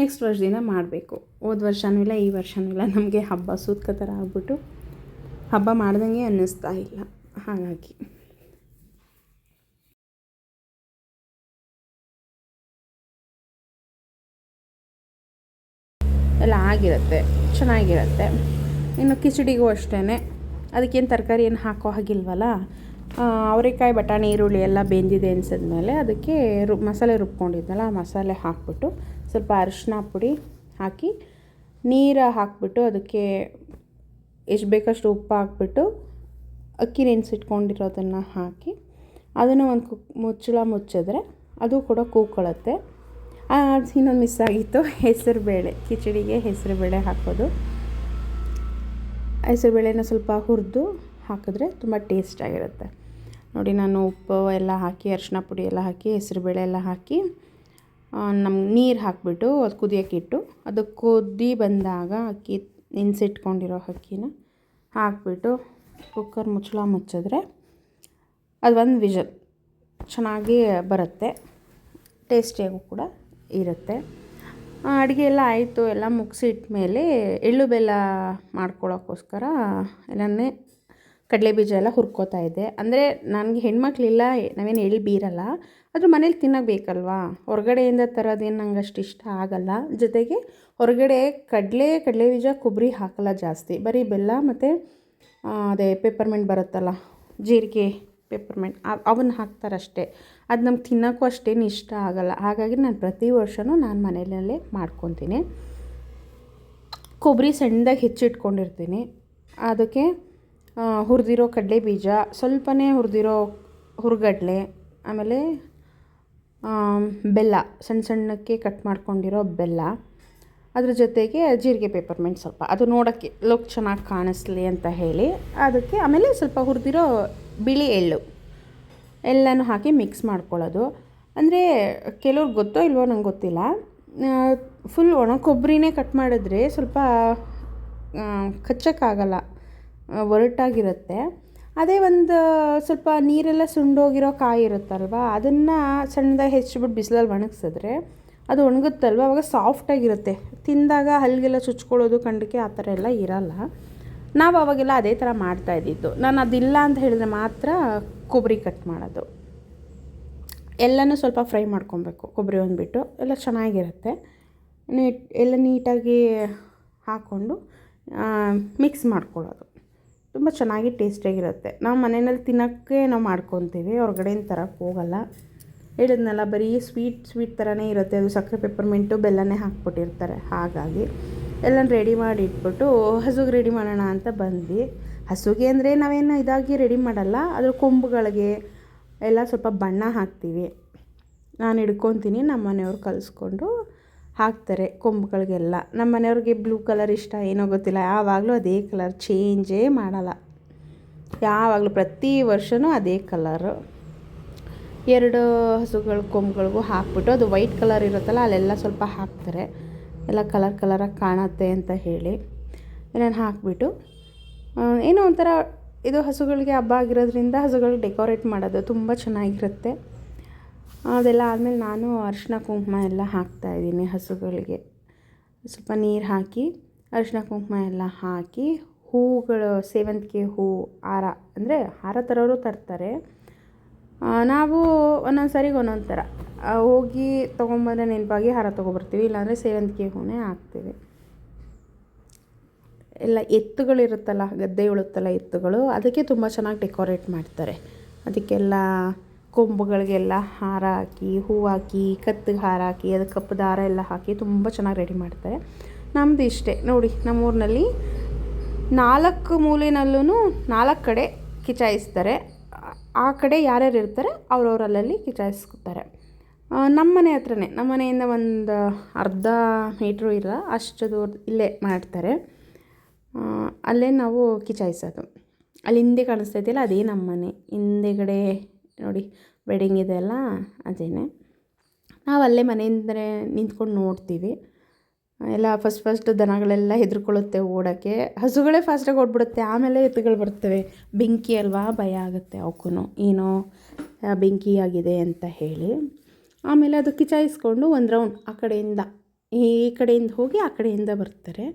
ನೆಕ್ಸ್ಟ್ ವರ್ಷದಿಂದ ಮಾಡಬೇಕು. ಹೋದ ವರ್ಷವೂ ಇಲ್ಲ, ಈ ವರ್ಷವೂ ಇಲ್ಲ, ನಮಗೆ ಹಬ್ಬ ಸೂತ್ಕ ಥರ ಆಗ್ಬಿಟ್ಟು ಹಬ್ಬ ಮಾಡ್ದಂಗೆ ಅನ್ನಿಸ್ತಾ ಇಲ್ಲ. ಹಾಗಾಗಿ. ಎಲ್ಲ ಆಗಿರುತ್ತೆ, ಚೆನ್ನಾಗಿರುತ್ತೆ. ಇನ್ನು ಕಿಚಡಿಗೂ ಅಷ್ಟೇ ಅದಕ್ಕೇನು ತರಕಾರಿ ಏನು ಹಾಕೋ ಹಾಗಿಲ್ವಲ್ಲ ಅವರೆಕಾಯಿ, ಬಟಾಣಿ, ಈರುಳ್ಳಿ ಎಲ್ಲ ಬೆಂದಿದೆ ಅನ್ಸಿದ್ಮೇಲೆ ಅದಕ್ಕೆ ರು, ಮಸಾಲೆ ರುಬ್ಕೊಂಡಿದ್ನಲ್ಲ ಮಸಾಲೆ ಹಾಕ್ಬಿಟ್ಟು ಸ್ವಲ್ಪ ಅರಿಶಿನ ಪುಡಿ ಹಾಕಿ, ನೀರು ಹಾಕ್ಬಿಟ್ಟು ಅದಕ್ಕೆ ಎಷ್ಟು ಬೇಕಷ್ಟು ಉಪ್ಪು ಹಾಕ್ಬಿಟ್ಟು ಅಕ್ಕಿ ನೆನೆಸಿಟ್ಕೊಂಡಿರೋದನ್ನು ಹಾಕಿ, ಅದನ್ನು ಒಂದು ಕುಕ್ ಮುಚ್ಚಳ ಮುಚ್ಚಿದ್ರೆ ಅದು ಕೂಡ ಕೂಗ್ಕೊಳ್ಳುತ್ತೆ ಇನ್ನೊಂದು ಮಿಸ್ ಆಗಿತ್ತು. ಹೆಸರುಬೇಳೆ ಕಿಚಡಿಗೆ ಹೆಸರುಬೇಳೆ ಹಾಕೋದು. ಹೆಸರುಬೇಳೆನ ಸ್ವಲ್ಪ ಹುರಿದು ಹಾಕಿದ್ರೆ ತುಂಬ ಟೇಸ್ಟಾಗಿರುತ್ತೆ ನೋಡಿ, ನಾನು ಉಪ್ಪು ಎಲ್ಲ ಹಾಕಿ ಅರಿಶಿನ ಪುಡಿ ಎಲ್ಲ ಹಾಕಿ ಹೆಸರುಬೇಳೆ ಎಲ್ಲ ಹಾಕಿ ನಮ್ಮ ನೀರು ಹಾಕಿಬಿಟ್ಟು ಅದು ಕುದಿಯೋಕ್ಕಿಟ್ಟು ಅದು ಕುದಿ ಬಂದಾಗ ಅಕ್ಕಿ ನೆನೆಸಿಟ್ಕೊಂಡಿರೋ ಅಕ್ಕಿನ ಹಾಕಿಬಿಟ್ಟು ಕುಕ್ಕರ್ ಮುಚ್ಚಳ ಮುಚ್ಚಿದ್ರೆ ಅದು ಒಂದು ವಿಷಲ್ ಚೆನ್ನಾಗಿ ಬರುತ್ತೆ. ಟೇಸ್ಟಿಯಾಗೂ ಕೂಡ. ಇರುತ್ತೆ. ಅಡುಗೆ ಎಲ್ಲ ಆಯಿತು, ಎಲ್ಲ ಮುಗಿಸಿಟ್ಮೇಲೆ ಎಳ್ಳು ಬೆಲ್ಲ ಮಾಡ್ಕೊಳ್ಳೋಕ್ಕೋಸ್ಕರ ಎಲ್ಲನೇ ಕಡಲೆ ಬೀಜ ಎಲ್ಲ ಹುರ್ಕೋತಾ ಇದ್ದೆ. ಅಂದರೆ ನನಗೆ ಹೆಣ್ಮಕ್ಳಿಲ್ಲ, ನಾವೇನು ಎಳ್ಳು ಬೀರಲ್ಲ, ಆದರೂ ಮನೇಲಿ ತಿನ್ನೋಕೆ ಬೇಕಲ್ವಾ? ಹೊರಗಡೆಯಿಂದ ತರೋದೇನು ನಂಗೆ ಅಷ್ಟು ಇಷ್ಟ ಆಗಲ್ಲ. ಜೊತೆಗೆ ಹೊರಗಡೆ ಕಡಲೆ ಕಡಲೆ ಬೀಜ ಕೊಬ್ಬರಿ ಹಾಕಲ್ಲ ಜಾಸ್ತಿ. ಬರೀ ಬೆಲ್ಲ ಮತ್ತು ಅದೇ ಪೇಪರ್ಮೆಂಟ್ ಬರುತ್ತಲ್ಲ, ಜೀರಿಗೆ ಪೆಪ್ಪರ್ಮೆಂಟ್ ಅವನ್ನ ಹಾಕ್ತಾರಷ್ಟೇ. ಅದು ನಮ್ಗೆ ತಿನ್ನೋಕ್ಕೂ ಅಷ್ಟೇನು ಇಷ್ಟ ಆಗಲ್ಲ. ಹಾಗಾಗಿ ನಾನು ಪ್ರತಿ ವರ್ಷವೂ ನಾನು ಮನೆಯಲ್ಲೇ ಮಾಡ್ಕೊತೀನಿ. ಕೊಬ್ಬರಿ ಸಣ್ಣದಾಗಿ ಹೆಚ್ಚಿಟ್ಕೊಂಡಿರ್ತೀನಿ. ಅದಕ್ಕೆ ಹುರಿದಿರೋ ಕಡಲೆ ಬೀಜ ಸ್ವಲ್ಪನೇ ಹುರಿದಿರೋ ಹುರ್ಗಡ್ಲೆ, ಆಮೇಲೆ ಬೆಲ್ಲ ಸಣ್ಣ ಸಣ್ಣಕ್ಕೆ ಕಟ್ ಮಾಡ್ಕೊಂಡಿರೋ ಬೆಲ್ಲ. ಅದ್ರ ಜೊತೆಗೆ ಜೀರಿಗೆ ಪೇಪರ್ಮೆಂಟ್ ಸ್ವಲ್ಪ. ಅದು ನೋಡೋಕ್ಕೆ ಲುಕ್ ಚೆನ್ನಾಗಿ ಕಾಣಿಸ್ಲಿ ಅಂತ ಹೇಳಿ. ಅದಕ್ಕೆ ಆಮೇಲೆ ಸ್ವಲ್ಪ ಹುರಿದಿರೋ ಬಿಳಿ ಎಳ್ಳು. ಎಲ್ಲನೂ ಹಾಕಿ ಮಿಕ್ಸ್ ಮಾಡ್ಕೊಳ್ಳೋದು. ಅಂದರೆ ಕೆಲವ್ರಿಗೆ ಗೊತ್ತೋ ಇಲ್ವೋ ನಂಗೆ ಗೊತ್ತಿಲ್ಲ. ಫುಲ್ ಒಣ ಕೊಬ್ಬರಿನೇ ಕಟ್ ಮಾಡಿದ್ರೆ ಸ್ವಲ್ಪ ಕಚ್ಚಕ್ಕಾಗಲ್ಲ. ಒರಟಾಗಿರುತ್ತೆ. ಅದೇ ಒಂದು ಸ್ವಲ್ಪ ನೀರೆಲ್ಲ ಸುಂಡೋಗಿರೋ ಕಾಯಿ ಇರುತ್ತಲ್ವ, ಅದನ್ನು ಸಣ್ಣದಾಗಿ ಹೆಚ್ಚಿಬಿಟ್ಟು ಬಿಸಿಲಲ್ಲಿ ಒಣಗಿಸಿದ್ರೆ ಅದು ಒಣಗುತ್ತಲ್ವ, ಅವಾಗ ಸಾಫ್ಟಾಗಿರುತ್ತೆ ತಿಂದಾಗ ಹಲ್ಲಿಗೆಲ್ಲ ಚುಚ್ಕೊಳ್ಳೋದು, ಕಂಡಕ್ಕೆ ಆ ಥರ ಎಲ್ಲ ಇರಲ್ಲ. ನಾವು ಅವಾಗೆಲ್ಲ ಅದೇ ಥರ ಮಾಡ್ತಾಯಿದ್ದಿದ್ದು ನಾನು ಅದಿಲ್ಲ ಅಂತ ಹೇಳಿದ್ರೆ ಮಾತ್ರ ಕೊಬ್ಬರಿ ಕಟ್ ಮಾಡೋದು. ಎಲ್ಲನೂ ಸ್ವಲ್ಪ ಫ್ರೈ ಮಾಡ್ಕೊಬೇಕು. ಕೊಬ್ಬರಿ ಒಂದ್ಬಿಟ್ಟು. ಎಲ್ಲ ಚೆನ್ನಾಗಿರುತ್ತೆ. ನೀಟ್, ಎಲ್ಲ ನೀಟಾಗಿ ಹಾಕ್ಕೊಂಡು ಮಿಕ್ಸ್ ಮಾಡ್ಕೊಳ್ಳೋದು. ತುಂಬ ಚೆನ್ನಾಗಿ ಟೇಸ್ಟಿಯಾಗಿರುತ್ತೆ. ನಾವು ಮನೆಯಲ್ಲಿ ತಿನ್ನೋಕ್ಕೆ ನಾವು ಮಾಡ್ಕೊತೀವಿ. ಹೊರಗಡೆಯಿಂದ ತರಕ್ಕೆ ಹೋಗಲ್ಲ. ಹೇಳಿದ್ನಲ್ಲ, ಬರೀ ಸ್ವೀಟ್ ಸ್ವೀಟ್ ಥರನೇ ಇರುತ್ತೆ. ಅದು ಸಕ್ಕರೆ ಪೆಪ್ಪರ್ಮೆಂಟು ಬೆಲ್ಲನೇ ಹಾಕ್ಬಿಟ್ಟಿರ್ತಾರೆ. ಹಾಗಾಗಿ ಎಲ್ಲ ರೆಡಿ ಮಾಡಿ ಇಟ್ಬಿಟ್ಟು ಹಸುಗೆ ರೆಡಿ ಮಾಡೋಣ ಅಂತ ಬಂದ್ವಿ. ಹಸುಗೆ ಅಂದರೆ ನಾವೇನು ಇದಾಗಿ ರೆಡಿ ಮಾಡಲ್ಲ, ಅದ್ರ ಕೊಂಬುಗಳಿಗೆ ಎಲ್ಲ ಸ್ವಲ್ಪ ಬಣ್ಣ ಹಾಕ್ತೀವಿ. ನಾನು ಹಿಡ್ಕೊತೀನಿ ನಮ್ಮ ಮನೆಯವ್ರು ಕಲಿಸ್ಕೊಂಡು ಹಾಕ್ತಾರೆ ಕೊಂಬುಗಳಿಗೆಲ್ಲ. ನಮ್ಮ ಮನೆಯವ್ರಿಗೆ ಬ್ಲೂ ಕಲರ್ ಇಷ್ಟ, ಏನೋ ಗೊತ್ತಿಲ್ಲ, ಯಾವಾಗಲೂ ಅದೇ ಕಲರ್ ಚೇಂಜೇ ಮಾಡಲ್ಲ. ಯಾವಾಗಲೂ ಪ್ರತಿ ವರ್ಷವೂ ಅದೇ ಕಲರು ಎರಡು ಹಸುಗಳ, ಕೊಂಬುಗಳಿಗೂ ಹಾಕ್ಬಿಟ್ಟು, ಅದು ವೈಟ್ ಕಲರ್ ಇರುತ್ತಲ್ಲ, ಅಲ್ಲೆಲ್ಲ ಸ್ವಲ್ಪ ಹಾಕ್ತಾರೆ. ಎಲ್ಲ ಕಲರ್ ಕಲರಾಗಿ ಕಾಣತ್ತೆ ಅಂತ ಹೇಳಿ ನಾನು ಹಾಕಿಬಿಟ್ಟು ಏನೋ ಒಂಥರ ಇದು ಹಸುಗಳಿಗೆ ಹಬ್ಬ ಆಗಿರೋದ್ರಿಂದ ಹಸುಗಳಿಗೆ ಡೆಕೋರೇಟ್ ಮಾಡೋದು ತುಂಬ ಚೆನ್ನಾಗಿರುತ್ತೆ. ಅದೆಲ್ಲ ಆದಮೇಲೆ ನಾನು ಅರಿಶಿನ ಕುಂಕುಮ ಎಲ್ಲ ಹಾಕ್ತಾಯಿದ್ದೀನಿ ಹಸುಗಳಿಗೆ. ಸ್ವಲ್ಪ ನೀರು ಹಾಕಿ ಅರಿಶಿನ ಕುಂಕುಮ ಎಲ್ಲ ಹಾಕಿ ಹೂಗಳು ಸೇವಂತಿಗೆ ಹೂ, ಹಾರ, ಅಂದರೆ ಹಾರ ತರೋರು ತರ್ತಾರೆ. ನಾವು ಒಂದೊಂದು ಸಾರಿಗೆ ಒಂದೊಂದು ಥರ. ಹೋಗಿ ತೊಗೊಂಬಂದ್ರೆ ನೆನಪಾಗಿ ಹಾರ ತೊಗೊಬರ್ತೀವಿ, ಇಲ್ಲಾಂದರೆ ಸೇವಂತಿಗೆ ಹೂವನ್ನೇ ಹಾಕ್ತೀವಿ. ಎಲ್ಲ ಎತ್ತುಗಳಿರುತ್ತಲ್ಲ, ಗದ್ದೆ ಉಳುತ್ತಲ್ಲ ಎತ್ತುಗಳು, ಅದಕ್ಕೆ ತುಂಬ ಚೆನ್ನಾಗಿ ಡೆಕೋರೇಟ್ ಮಾಡ್ತಾರೆ. ಅದಕ್ಕೆಲ್ಲ ಕೊಂಬುಗಳಿಗೆಲ್ಲ ಹಾರ ಹಾಕಿ, ಹೂ ಹಾಕಿ, ಕತ್ತಿಗೆ ಹಾರ ಹಾಕಿ, ಅದಕ್ಕೆ ಕಪ್ಪು ದಾರ ಎಲ್ಲ ಹಾಕಿ ತುಂಬ ಚೆನ್ನಾಗಿ ರೆಡಿ ಮಾಡ್ತಾರೆ. ನಮ್ಮದು ಇಷ್ಟೇ. ನೋಡಿ, ನಮ್ಮೂರಿನಲ್ಲಿ ನಾಲ್ಕು ಮೂಲೆಯಲ್ಲೂ ನಾಲ್ಕು ಕಡೆ ಕಿಚಾಯಿಸ್ತಾರೆ. ಆ ಕಡೆ ಯಾರ್ಯಾರು ಇರ್ತಾರೆ, ಅವ್ರವ್ರಲ್ಲಲ್ಲಿ ಕಿಚಾಯಿಸ್ಕೊತಾರೆ ನಮ್ಮ ಮನೆ ಹತ್ರನೇ ನಮ್ಮ ಮನೆಯಿಂದ ಒಂದು ಅರ್ಧ ಮೀಟ್ರು ಇಲ್ಲ ಅಷ್ಟು ದೂರ ಇಲ್ಲೇ ಮಾಡ್ತಾರೆ. ಅಲ್ಲೇ ನಾವು ಕಿಚಾಯಿಸೋದು. ಅಲ್ಲಿ ಹಿಂದೆ ಕಾಣಿಸ್ತಾ ಅದೇ ನಮ್ಮ ಮನೆ. ಹಿಂದೆಗಡೆ ನೋಡಿ ವೆಡ್ಡಿಂಗ್ ಇದೆಯಲ್ಲ ಅದೇನೆ. ನಾವು ಅಲ್ಲೇ ಮನೆಯಿಂದಲೇ ನಿಂತ್ಕೊಂಡು ನೋಡ್ತೀವಿ. ಎಲ್ಲ ಫಸ್ಟ್ ಫಸ್ಟ್ ದನಗಳೆಲ್ಲ ಹೆದ್ರಿಕೊಳ್ಳುತ್ತೆ ಓಡೋಕ್ಕೆ. ಹಸುಗಳೇ ಫಾಸ್ಟಾಗಿ ಓಡ್ಬಿಡುತ್ತೆ. ಆಮೇಲೆ ಎತ್ತುಗಳು ಬರ್ತವೆ. ಬೆಂಕಿ ಅಲ್ವಾ? ಭಯ ಆಗುತ್ತೆ ಅವಕ್ಕೂ ಏನೋ ಬೆಂಕಿ ಆಗಿದೆ ಅಂತ ಹೇಳಿ. ಆಮೇಲೆ ಅದು ಕಿಚಾಯಿಸ್ಕೊಂಡು ಒಂದು ರೌಂಡ್ ಆ ಕಡೆಯಿಂದ, ಈ ಕಡೆಯಿಂದ ಹೋಗಿ ಆ ಕಡೆಯಿಂದ ಬರ್ತಾರೆ.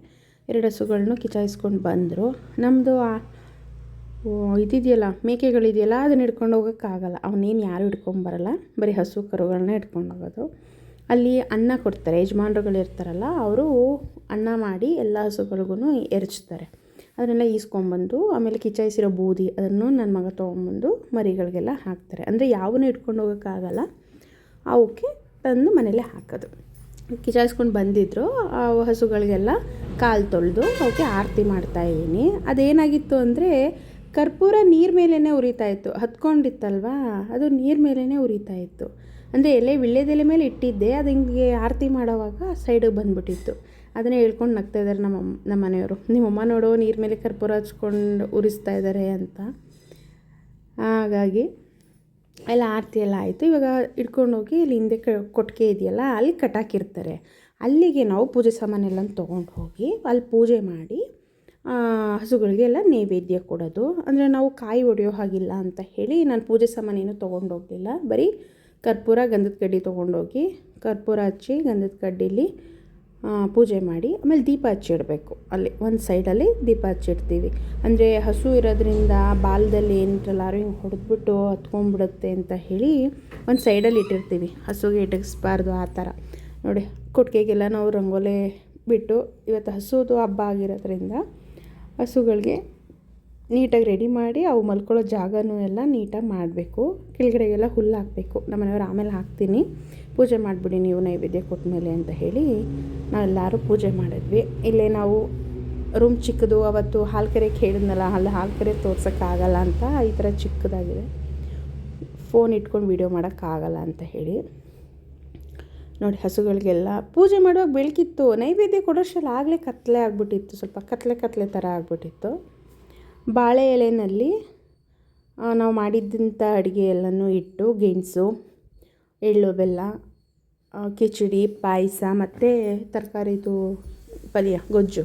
ಎರಡು ಹಸುಗಳನ್ನು ಕಿಚಾಯಿಸ್ಕೊಂಡು ಬಂದರು. ನಮ್ಮದು ಇದಿದೆಯಲ್ಲ, ಮೇಕೆಗಳಿದೆಯಲ್ಲ, ಅದನ್ನ ಹಿಡ್ಕೊಂಡು ಹೋಗೋಕ್ಕಾಗಲ್ಲ. ಅವನೇನು ಯಾರು ಹಿಡ್ಕೊಂಬರಲ್ಲ ಬರೀ ಹಸು ಕರುಗಳನ್ನ ಹಿಡ್ಕೊಂಡು ಹೋಗೋದು. ಅಲ್ಲಿ ಅನ್ನ ಕೊಡ್ತಾರೆ. ಯಜಮಾನ್ರುಗಳು ಇರ್ತಾರಲ್ಲ, ಅವರು ಅನ್ನ ಮಾಡಿ ಎಲ್ಲ ಹಸುಗಳಿಗೂ ಎರಚ್ತಾರೆ. ಅದನ್ನೆಲ್ಲ ಈಸ್ಕೊಂಬಂದು ಆಮೇಲೆ ಕಿಚಾಯಿಸಿರೋ ಬೂದಿ ಅದನ್ನು ನನ್ನ ಮಗ ತೊಗೊಂಬಂದು ಮರಿಗಳಿಗೆಲ್ಲ ಹಾಕ್ತಾರೆ. ಅಂದರೆ ಯಾವನ್ನೂ ಇಟ್ಕೊಂಡು ಹೋಗೋಕ್ಕಾಗಲ್ಲ. ಅವಕ್ಕೆ ತಂದು ಮನೇಲೆ ಹಾಕೋದು. ಕಿಚಾಯಿಸ್ಕೊಂಡು ಬಂದಿದ್ದರು ಆ ಹಸುಗಳಿಗೆಲ್ಲ ಕಾಲು ತೊಳೆದು ಅವಕ್ಕೆ ಆರತಿ ಮಾಡ್ತಾಯಿದ್ದೀನಿ ಅದೇನಾಗಿತ್ತು ಅಂದರೆ, ಕರ್ಪೂರ ನೀರು ಮೇಲೇ ಉರಿತಾ ಇತ್ತು. ಹತ್ಕೊಂಡಿತ್ತಲ್ವಾ? ಅದು ನೀರು ಮೇಲೇ ಉರಿತಾ ಇತ್ತು. ಅಂದರೆ ಎಲೆ ವಿಳ್ಯದೆಲೆ ಮೇಲೆ ಇಟ್ಟಿದ್ದೆ, ಅದು ಹಿಂಗೆ ಆರತಿ ಮಾಡೋವಾಗ ಸೈಡಿಗೆ ಬಂದುಬಿಟ್ಟಿತ್ತು. ಅದನ್ನೇ ಹೇಳ್ಕೊಂಡು ನಗ್ತಾ ಇದ್ದಾರೆ ನಮ್ಮ ನಮ್ಮ ಮನೆಯವರು. ನಿಮ್ಮಮ್ಮ ನೋಡು, ನೀರು ಮೇಲೆ ಕರ್ಪೂರ ಹಚ್ಕೊಂಡು ಉರಿಸ್ತಾ ಇದ್ದಾರೆ ಅಂತ. ಹಾಗಾಗಿ ಎಲ್ಲ ಆರತಿ ಎಲ್ಲ ಆಯಿತು. ಇವಾಗ ಹೋಗಿ ಇಲ್ಲಿ ಹಿಂದೆ ಕ, ಕೊಟ್ಟಿಗೆ ಇದೆಯಲ್ಲ, ಅಲ್ಲಿ ಕಟಾಕಿರ್ತಾರೆ ಅಲ್ಲಿಗೆ ನಾವು ಪೂಜೆ ಸಾಮಾನೆಲ್ಲ ತೊಗೊಂಡು ಹೋಗಿ ಅಲ್ಲಿ ಪೂಜೆ ಮಾಡಿ ಹಸುಗಳಿಗೆ ಎಲ್ಲ ನೈವೇದ್ಯ ಕೊಡೋದು. ಅಂದರೆ ನಾವು ಕಾಯಿ ಒಡೆಯೋ ಹಾಗಿಲ್ಲ ಅಂತ ಹೇಳಿ ನಾನು ಪೂಜೆ ಸಾಮಾನೇನು ತೊಗೊಂಡೋಗಲಿಲ್ಲ ಬರೀ ಕರ್ಪೂರ ಗಂಧದ ಕಡ್ಡಿ ತೊಗೊಂಡೋಗಿ ಕರ್ಪೂರ ಹಚ್ಚಿ ಗಂಧದ ಕಡ್ಡಿಲಿ ಪೂಜೆ ಮಾಡಿ, ಆಮೇಲೆ ದೀಪ ಹಚ್ಚಿಡಬೇಕು ಅಲ್ಲಿ ಒಂದು ಸೈಡಲ್ಲಿ ದೀಪ ಹಚ್ಚಿಡ್ತೀವಿ ಅಂದರೆ ಹಸು ಇರೋದ್ರಿಂದ ಬಾಲದಲ್ಲಿ ಏನಿರಲ್ಲಾರು ಹಿಂಗೆ ಹೊಡೆದ್ಬಿಟ್ಟು ಹತ್ಕೊಂಡ್ಬಿಡುತ್ತೆ ಅಂತ ಹೇಳಿ ಒಂದು ಸೈಡಲ್ಲಿ ಇಟ್ಟಿರ್ತೀವಿ. ಹಸುಗೆ ಇಟಗಿಸ್ಬಾರ್ದು ಆ ಥರ. ನೋಡಿ ಕೊಟ್ಟಿಗೆಗೆಲ್ಲ ನಾವು ರಂಗೋಲೆ ಬಿಟ್ಟು ಇವತ್ತು ಹಸುದು ಹಬ್ಬ ಆಗಿರೋದ್ರಿಂದ ಹಸುಗಳಿಗೆ ನೀಟಾಗಿ ರೆಡಿ ಮಾಡಿ ಅವು ಮಲ್ಕೊಳ್ಳೋ ಜಾಗನೂ ಎಲ್ಲ ನೀಟಾಗಿ ಮಾಡಬೇಕು. ಕೆಳಗಡೆಗೆಲ್ಲ ಹುಲ್ಲು ಹಾಕಬೇಕು. ನಮ್ಮನೆಯವ್ರು ಆಮೇಲೆ ಹಾಕ್ತೀನಿ. ಪೂಜೆ ಮಾಡಿಬಿಡಿ ನೀವು ನೈವೇದ್ಯ ಕೊಟ್ಟ ಮೇಲೆ ಅಂತ ಹೇಳಿ ನಾವೆಲ್ಲರೂ ಪೂಜೆ ಮಾಡಿದ್ವಿ. ಇಲ್ಲೇ ನಾವು ರೂಮ್ ಚಿಕ್ಕದು, ಅವತ್ತು ಹಾಲು ಕೆರೆಗೆ ಹೇಳಿದ್ನಲ್ಲ ಅಲ್ಲಿ ಹಾಲು ಕೆರೆ ತೋರ್ಸೋಕ್ಕಾಗಲ್ಲ ಅಂತ ಈ ಥರ ಚಿಕ್ಕದಾಗಿದೆ. ಫೋನ್ ಇಟ್ಕೊಂಡು ವೀಡಿಯೋ ಮಾಡೋಕ್ಕಾಗಲ್ಲ ಅಂತ ಹೇಳಿ. ನೋಡಿ, ಹಸುಗಳಿಗೆಲ್ಲ ಪೂಜೆ ಮಾಡುವಾಗ ಬೆಳಕಿತ್ತು. ನೈವೇದ್ಯ ಕೊಡೋಷ್ಟರಲ್ಲಿ ಆಗಲೇ ಕತ್ತಲೆ ಆಗಿಬಿಟ್ಟಿತ್ತು. ಸ್ವಲ್ಪ ಕತ್ತಲೆ ಕತ್ತಲೆ ಥರ ಆಗಿಬಿಟ್ಟಿತ್ತು. ಬಾಳೆ ಎಲೆಯಲ್ಲಿ ನಾವು ಮಾಡಿದ್ದಂಥ ಅಡುಗೆ ಎಲ್ಲನೂ ಇಟ್ಟು ಗೆಣಸು, ಎಳ್ಳು ಬೆಲ್ಲ ಕಿಚಡಿ, ಪಾಯಸ ಮತ್ತು ತರಕಾರಿದು ಪಲ್ಯ, ಗೊಜ್ಜು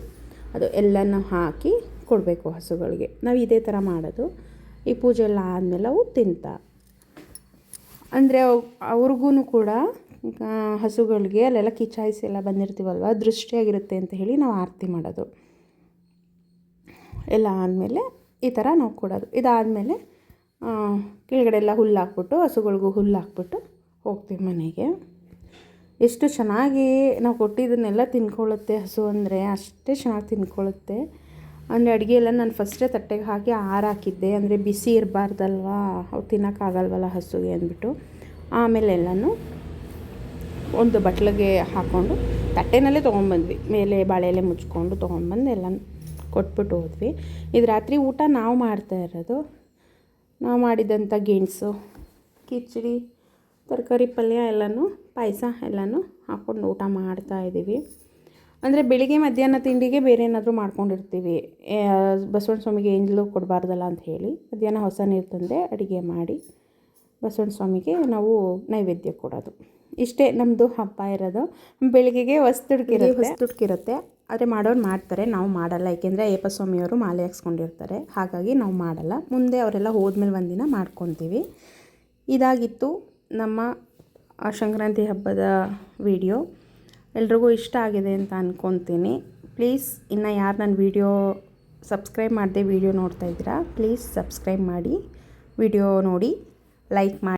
ಅದು ಎಲ್ಲನೂ ಹಾಕಿ ಕೊಡಬೇಕು ಹಸುಗಳಿಗೆ. ನಾವು ಇದೇ ಥರ ಮಾಡೋದು. ಈ ಪೂಜೆ ಎಲ್ಲ ಆದಮೇಲೆ ಅವು ತಿಂತಾ. ಅಂದರೆ ಅವ್ರಿಗೂ ಕೂಡ ಹಸುಗಳಿಗೆ ಅಲ್ಲೆಲ್ಲ ಕಿಚಾಯಿಸಿ ಎಲ್ಲ ಬಂದಿರ್ತೀವಲ್ವ, ದೃಷ್ಟಿಯಾಗಿರುತ್ತೆ ಅಂತ ಹೇಳಿ ನಾವು ಆರತಿ ಮಾಡೋದು. ಎಲ್ಲ ಆದಮೇಲೆ ಈ ಥರ ನಾವು ಕೊಡೋದು. ಇದಾದಮೇಲೆ ಕೆಳಗಡೆ ಎಲ್ಲ ಹುಲ್ಲು ಹಾಕ್ಬಿಟ್ಟು, ಹಸುಗಳಿಗೂ ಹುಲ್ಲು ಹಾಕ್ಬಿಟ್ಟು ಹೋಗ್ತೀವಿ ಮನೆಗೆ. ಎಷ್ಟು ಚೆನ್ನಾಗಿ ನಾವು ಕೊಟ್ಟಿದ್ದನ್ನೆಲ್ಲ ತಿನ್ಕೊಳ್ಳುತ್ತೆ ಹಸು ಅಂದರೆ, ಅಷ್ಟೇ ಚೆನ್ನಾಗಿ ತಿನ್ಕೊಳ್ಳುತ್ತೆ. ಅಂದರೆ ಅಡುಗೆ ಎಲ್ಲ ನಾನು ಫಸ್ಟೇ ತಟ್ಟೆಗೆ ಹಾಕಿ ಹಾಕಿದ್ದೆ. ಅಂದರೆ ಬಿಸಿ ಇರಬಾರ್ದಲ್ವಾ ಅವು ತಿನ್ನೋಕ್ಕಾಗಲ್ವಲ್ಲ ಹಸುಗೆ ಅಂದ್ಬಿಟ್ಟು. ಆಮೇಲೆ ಎಲ್ಲನೂ ಒಂದು ಬಟ್ಲಿಗೆ ಹಾಕ್ಕೊಂಡು ತಟ್ಟೆನಲ್ಲೇ ತೊಗೊಂಬಂದ್ವಿ. ಮೇಲೆ ಬಾಳೆಲೆ ಮುಚ್ಕೊಂಡು ತೊಗೊಂಬಂದು ಎಲ್ಲ ಕೊಟ್ಬಿಟ್ಟು ಹೋದ್ವಿ. ಇದು ರಾತ್ರಿ ಊಟ ನಾವು ಮಾಡ್ತಾ ಇರೋದು. ನಾವು ಮಾಡಿದಂಥ ಗೆಣಸು ಕಿಚಡಿ, ತರಕಾರಿ ಪಲ್ಯ ಎಲ್ಲನೂ, ಪಾಯಸ ಎಲ್ಲನೂ ಹಾಕ್ಕೊಂಡು ಊಟ ಮಾಡ್ತಾ ಇದ್ದೀವಿ ಅಂದರೆ ಬೆಳಿಗ್ಗೆ ಮಧ್ಯಾಹ್ನ ತಿಂಡಿಗೆ ಬೇರೆ ಏನಾದರೂ ಮಾಡ್ಕೊಂಡಿರ್ತೀವಿ. ಬಸವಣ್ಣ ಸ್ವಾಮಿಗೆ ಏಂಜಲು ಕೊಡಬಾರ್ದಲ್ಲ ಅಂತ ಹೇಳಿ ಮಧ್ಯಾಹ್ನ ಹೊಸ ನೀರು ತಂದೆ ಅಡುಗೆ ಮಾಡಿ ಬಸವಣ್ಣ ಸ್ವಾಮಿಗೆ ನಾವು ನೈವೇದ್ಯ ಕೊಡೋದು. ಇಷ್ಟೇ ನಮ್ಮದು ಹಬ್ಬ ಇರೋದು. ಬೆಳಿಗ್ಗೆಗೆ ಹೊಸ್ದುಡ್ಕಿರುತ್ತೆ. ಹೊಸ್ದುಡ್ಕಿರುತ್ತೆ. ಆದರೆ ಮಾಡೋರು ಮಾಡ್ತಾರೆ, ನಾವು ಮಾಡಲ್ಲ. ಏಕೆಂದರೆ ಅಯ್ಯಪ್ಪ ಸ್ವಾಮಿಯವರು ಮಾಲೆ ಹಾಕ್ಸ್ಕೊಂಡಿರ್ತಾರೆ. ಹಾಗಾಗಿ ನಾವು ಮಾಡಲ್ಲ. ಮುಂದೆ ಅವರೆಲ್ಲ ಹೋದ್ಮೇಲೆ ಒಂದಿನ ಮಾಡ್ಕೊತೀವಿ. ಇದಾಗಿತ್ತು ನಮ್ಮ ಸಂಕ್ರಾಂತಿ ಹಬ್ಬದ ವಿಡಿಯೋ. ಎಲ್ರಿಗೂ ಇಷ್ಟ ಆಗಿದೆ ಅಂತ ಅಂದ್ಕೊತೀನಿ ಪ್ಲೀಸ್, ಇನ್ನು ಯಾರು ನನ್ನ ವಿಡಿಯೋ ಸಬ್ಸ್ಕ್ರೈಬ್ ಮಾಡದೆ ವಿಡಿಯೋ ನೋಡ್ತಾ ಇದ್ದೀರಾ, ಪ್ಲೀಸ್ ಸಬ್ಸ್ಕ್ರೈಬ್ ಮಾಡಿ ವಿಡಿಯೋ ನೋಡಿ, ಲೈಕ್ ಮಾಡಿ.